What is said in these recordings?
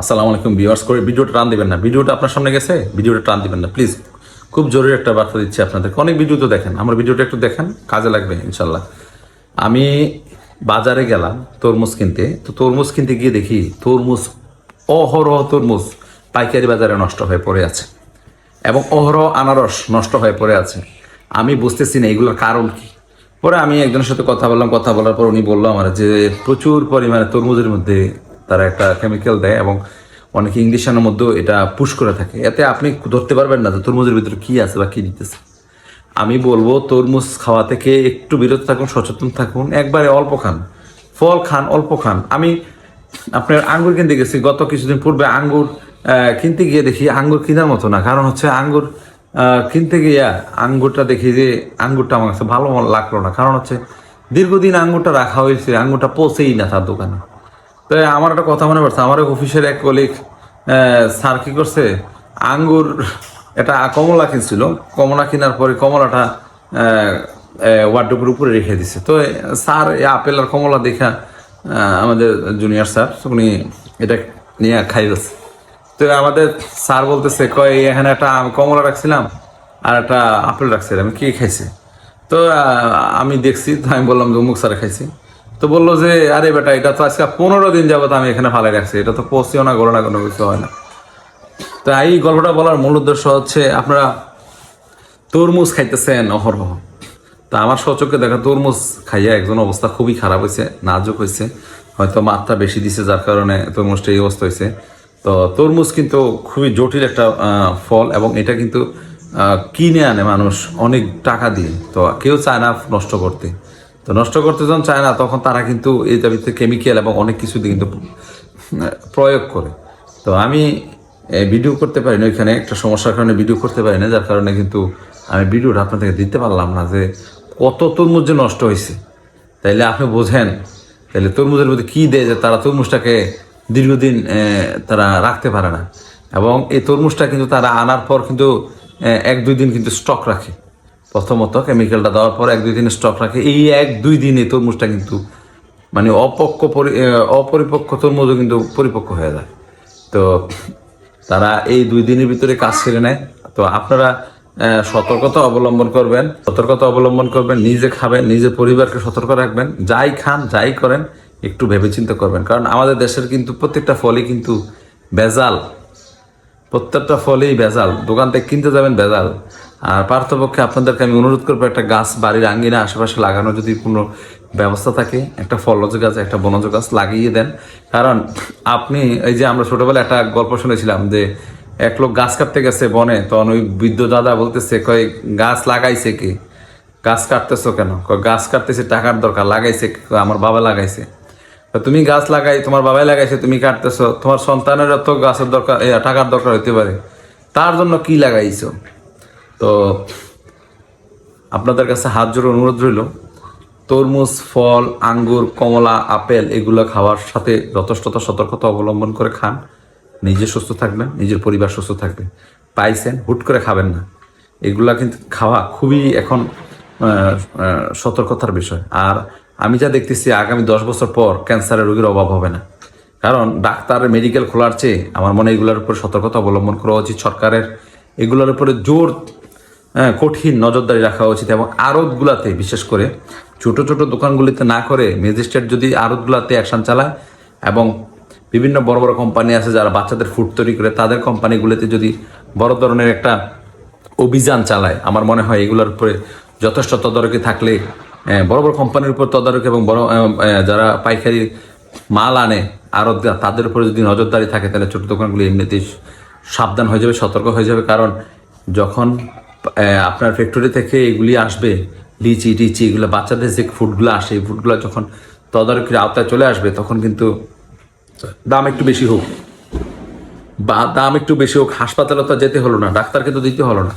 আসসালামু আলাইকুম ভিউয়ার্স করে ভিডিওটা টান দিবেন না। ভিডিওটা আপনার সামনে গেছে, ভিডিওটা টান দিবেন না প্লিজ খুব জরুরি একটা বার্তা দিচ্ছি আপনাদেরকে। অনেক ভিডিও তো দেখেন, আমার ভিডিওটা একটু দেখেন, কাজে লাগবে ইনশাল্লাহ আমি বাজারে গেলাম তরমুজ কিনতে, তো তরমুজ কিনতে গিয়ে দেখি, তরমুজ, অহরহ তরমুজ পাইকারি বাজারে নষ্ট হয়ে পড়ে আছে এবং অহরহ আনারস নষ্ট হয়ে পড়ে আছে। আমি বুঝতেছি না এগুলোর কারণ কি। পরে আমি একজনের সাথে কথা বললাম, কথা বলার পর উনি বলল আমার যে প্রচুর পরিমাণে তরমুজের মধ্যে তারা একটা কেমিক্যাল দেয় এবং অনেকে ইংলিশের মধ্যেও এটা পুশ করে থাকে। এতে আপনি ধরতে পারবেন না যে তরমুজের ভিতরে কী আছে বা কী দিতেছে। আমি বলব, তরমুজ খাওয়া থেকে একটু বিরত থাকুন, সচেতন থাকুন, একবারে অল্প খান। ফল খান, অল্প খান। আমি আপনার আঙ্গুর কিনতে গেছি, গত কিছুদিন পূর্বে আঙ্গুর কিনতে গিয়ে দেখি আঙ্গুর কেনার মতো না। কারণ হচ্ছে আঙ্গুর কিনতে গিয়ে আঙ্গুরটা দেখি যে আঙ্গুরটা আমার কাছে ভালো লাগল না। কারণ হচ্ছে দীর্ঘদিন আঙ্গুরটা রাখা হয়েছে, আঙ্গুরটা পচেই না তার দোকানে। তো আমার একটা কথা মনে পড়ছে। আমার অফিসের এক কলিগ স্যার কি করছে? আঙ্গুর এটা কমলা কিনছিল। কমলা কেনার পরে কমলাটা ওয়ার্ডের উপরে রেখে দিছে। তো স্যার আপেল আর কমলা দেখা আমাদের জুনিয়র স্যার উনি এটা নিয়ে খাইতেছে তো আমাদের স্যার বলতেছে, কয় এখানে একটা কমলা রাখছিলাম আর একটা আপেল রাখছিলাম। কে খাইছে? তো আমি দেখছি, তো আমি বললাম যে অমুক স্যারে খাইছি। তো বলল যে, আরে বেটা, এটা তো আজকে পনেরো দিন যাবত আমি এখানে ফালাই রাখছি। এটা তো পচিও না গলো না, কোনো কিছু হয় না। তো এই গল্পটা বলার মূল উদ্দেশ্য হচ্ছে, আপনারা তরমুজ খাইতেছেন অহরহ তা আমার সচক্ষে দেখা, তরমুজ খাইয়া একজন অবস্থা খুবই খারাপ হয়েছে নাজুক হয়েছে হয়তো মাত্রা বেশি দিছে, যার কারণে তরমুজটা এই অবস্থা হয়েছে তো তরমুজ কিন্তু খুবই জটিল একটা ফল এবং এটা কিন্তু কিনে আনে মানুষ অনেক টাকা দিয়ে। তো কেউ চায় না নষ্ট করতে। তো নষ্ট করতে যখন চায় না, তখন তারা কিন্তু এই ভিতরে কেমিক্যাল এবং অনেক কিছু দিয়ে কিন্তু প্রয়োগ করে। তো আমি ভিডিও করতে পারি না ওইখানে, একটা সমস্যার কারণে ভিডিও করতে পারি না যার কারণে কিন্তু আমি ভিডিওটা আপনাদেরকে দিতে পারলাম না যে কত তরমুজ যে নষ্ট হয়েছে। তাইলে আপনি বোঝেন তাহলে তরমুজের মধ্যে কী দেয় যে তারা তরমুজটাকে দীর্ঘদিন তারা রাখতে পারে না। এবং এই তরমুজটা কিন্তু তারা আনার পর কিন্তু এক দুই দিন কিন্তু স্টক রাখে। প্রথমত কেমিক্যালটা দেওয়ার পর এক দুই দিন স্টক রাখে। এই এক দুই দিনে তরমুজটা কিন্তু মানে এ, অপরিপক্ক তরমুজও কিন্তু পরিপক্ক হয়ে যায়। তো তারা এই দুই দিনের ভিতরে কাজ সেরে নেয়। তো আপনারা সতর্কতা অবলম্বন করবেন সতর্কতা অবলম্বন করবেন নিজে খাবেন নিজের পরিবারকে সতর্ক রাখবেন যাই খান যাই করেন একটু ভেবেচিন্তে করবেন। কারণ আমাদের দেশের কিন্তু প্রত্যেকটা ফলই কিন্তু ভেজাল। প্রত্যেকটা ফলেই ভেজাল। দোকান থেকে কিনতে যাবেন ভেজাল। আর পার্থপক্ষে আপনাদেরকে আমি অনুরোধ করব, একটা গাছ, বাড়ির আঙ্গিনা, আশেপাশে লাগানো যদি কোনো ব্যবস্থা থাকে, একটা ফলজ গাছ, একটা বনজ গাছ লাগিয়ে দেন। কারণ আপনি, এই যে আমরা ছোটবেলায় একটা গল্প শুনেছিলাম যে, এক লোক গাছ কাটতে গেছে বনে, তখন ওই বৃদ্ধ দাদা বলতেছে কয় গাছ লাগাইছে কি? গাছ কাটতেছো কেন? গাছ কাটতেছে টাকার দরকার, লাগাইছে? আমার বাবা লাগাইছে। তুমি গাছ লাগাই, তোমার বাবাই লাগাইছে, তুমি কাটতেছো, তোমার সন্তানের তো গাছের দরকার টাকার দরকার হতে পারে। তার জন্য কি লাগাইছো? তো আপনাদের কাছে হাত জোড়ে অনুরোধ রইল। তরমুজ, ফল, আঙ্গুর, কমলা, আপেল এগুলো খাওয়ার সাথে যথেষ্টতা সতর্কতা অবলম্বন করে খান। নিজে সুস্থ থাকবেন, নিজের পরিবার সুস্থ থাকবে। পাইছেন, হুট করে খাবেন না। এগুলা কিন্তু খাওয়া খুবই এখন সতর্কতার বিষয়। আর আমি যা দেখতেছি, আগামী দশ বছর পর ক্যান্সারের রোগীর অভাব হবে না। কারণ ডাক্তার, মেডিকেল খোলার চেয়ে আমার মনে এগুলোর উপর সতর্কতা অবলম্বন করা উচিত সরকারের। এগুলোর উপরে জোর কঠিন নজরদারি রাখা উচিত এবং আড়তগুলাতে, বিশেষ করে ছোট ছোট দোকানগুলিতে না করে ম্যাজিস্ট্রেট যদি আড়তগুলাতে অ্যাকশন চালায় এবং বিভিন্ন বড় বড় কোম্পানি আছে যারা বাচ্চাদের ফুড তৈরি করে, তাদের কোম্পানিগুলিতে যদি বড় ধরনের একটা অভিযান চালায়, আমার মনে হয় এগুলোর উপরে যথেষ্ট তদারকি থাকলে বড় বড় কোম্পানির উপর তদারকি এবং বড় যারা পাইকারি মাল আনে আরও তাদের উপরে যদি নজরদারি থাকে, তাহলে ছোট দোকানগুলি এমনিতেই সাবধান হয়ে যাবে, সতর্ক হয়ে যাবে। কারণ যখন আপনার ফ্যাক্টরি থেকে এগুলি আসবে। লিচি, টিচি এগুলো, বাচ্চাদের যে ফুডগুলো আসে, এই ফুডগুলো যখন তদারকির আওতায় চলে আসবে, তখন কিন্তু দাম একটু বেশি হোক। বা দাম একটু বেশি হোক, হাসপাতালে তো যেতে হলো না, ডাক্তারকে তো দিতে হলো না।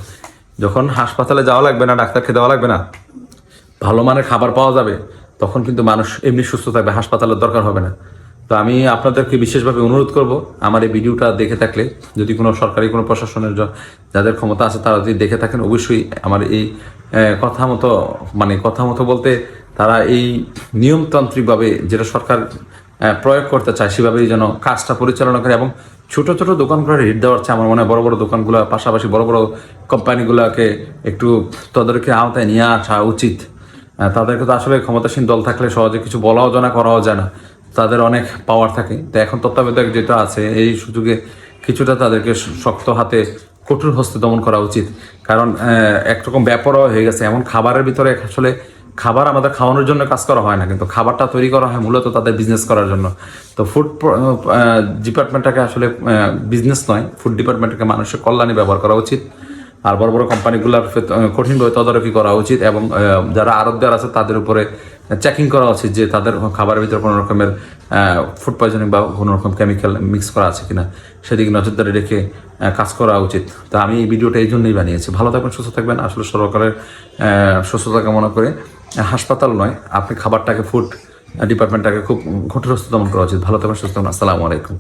যখন হাসপাতালে যাওয়া লাগবে না, ডাক্তারকে দেওয়া লাগবে না, ভালো মানের খাবার পাওয়া যাবে, তখন কিন্তু মানুষ এমনি সুস্থ থাকবে, হাসপাতালের দরকার হবে না। তো আমি আপনাদেরকে বিশেষভাবে অনুরোধ করব, আমার এই ভিডিওটা দেখে থাকলে, যদি কোনো সরকারি, কোনো প্রশাসনের যাদের ক্ষমতা আছে তারা যদি দেখে থাকেন, অবশ্যই আমার এই কথা মতো মানে কথা মতো বলতে তারা এই নিয়মতান্ত্রিকভাবে যেটা সরকার প্রয়োগ করতে চায়, সেভাবেই যেন কাজটা পরিচালনা করে এবং ছোট ছোট দোকানগুলো রেট দেওয়ার চেয়ে আমার মনে হয় বড় বড় দোকানগুলো, পাশাপাশি বড় বড় কোম্পানিগুলোকে একটু তাদেরকে আওতায় নিয়ে আসা উচিত। তাদেরকে তো আসলে ক্ষমতাসীন দল থাকলে সহজে কিছু বলাও যায় না, করাও যায় না। তাদের অনেক পাওয়ার থাকে। তো এখন তত্ত্বাবধায়ক যেটা আছে, এই সুযোগে কিছুটা তাদেরকে শক্ত হাতে কঠোর হস্তে দমন করা উচিত। কারণ একরকম ব্যাপারও হয়ে গেছে। এমন খাবারের ভিতরে আসলে খাবার আমাদের খাওয়ানোর জন্য কাজ করা হয় না। কিন্তু খাবারটা তৈরি করা হয় মূলত তাদের বিজনেস করার জন্য। তো ফুড ডিপার্টমেন্টটাকে আসলে বিজনেস নয়। ফুড ডিপার্টমেন্টকে মানুষের কল্যাণে ব্যবহার করা উচিত। আর বড় বড় কোম্পানিগুলোর কঠিনভাবে তদারকি করা উচিত। এবং যারা আরবদার আছে তাদের উপরে চেকিং করা উচিত যে তাদের খাবারের ভিতরে কোনো রকমের ফুড পয়জনিং বা কোনো রকম কেমিক্যাল মিক্স করা আছে কিনা, সেদিকে নজরদারি রেখে কাজ করা উচিত। তা আমি এই ভিডিওটা এই জন্যই বানিয়েছি। ভালো থাকবেন, সুস্থ থাকবেন। আসলে সরকারের সুস্থতা কামনা করে হাসপাতাল নয়, আপনি খাবারটাকে ফুড ডিপার্টমেন্টটাকে খুব কঠোর দমন করা উচিত। ভালো থাকবেন, সুস্থ থাকবেন। আসসালামু আলাইকুম।